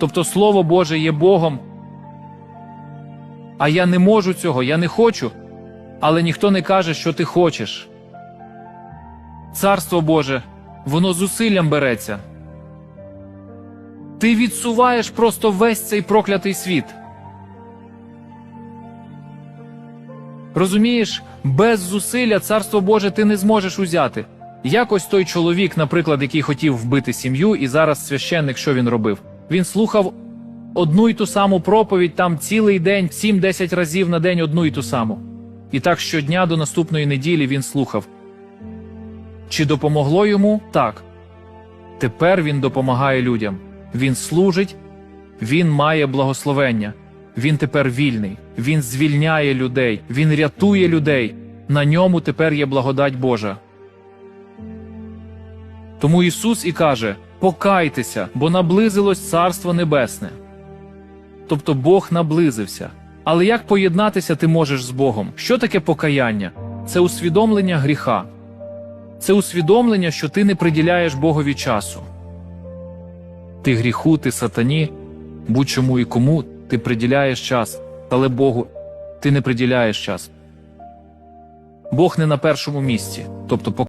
Тобто Слово Боже є Богом. А я не можу цього, я не хочу, але ніхто не каже, що ти хочеш. Царство Боже, воно зусиллям береться. Ти відсуваєш просто весь цей проклятий світ. Розумієш, без зусилля царство Боже ти не зможеш узяти. Якось той чоловік, наприклад, який хотів вбити сім'ю, і зараз священник, що він робив? Він слухав одну й ту саму проповідь там цілий день, 7-10 разів на день одну й ту саму. І так щодня до наступної неділі він слухав. Чи допомогло йому? Так. Тепер він допомагає людям. Він служить, він має благословення. Він тепер вільний, він звільняє людей, він рятує людей. На ньому тепер є благодать Божа. Тому Ісус і каже: Покайтеся, бо наблизилось Царство Небесне. Тобто Бог наблизився. Але як поєднатися ти можеш з Богом? Що таке покаяння? Це усвідомлення гріха. Це усвідомлення, що ти не приділяєш Богові часу. Ти гріху, ти сатані, будь-чому і кому ти приділяєш час, але Богу ти не приділяєш час. Бог не на першому місці, тобто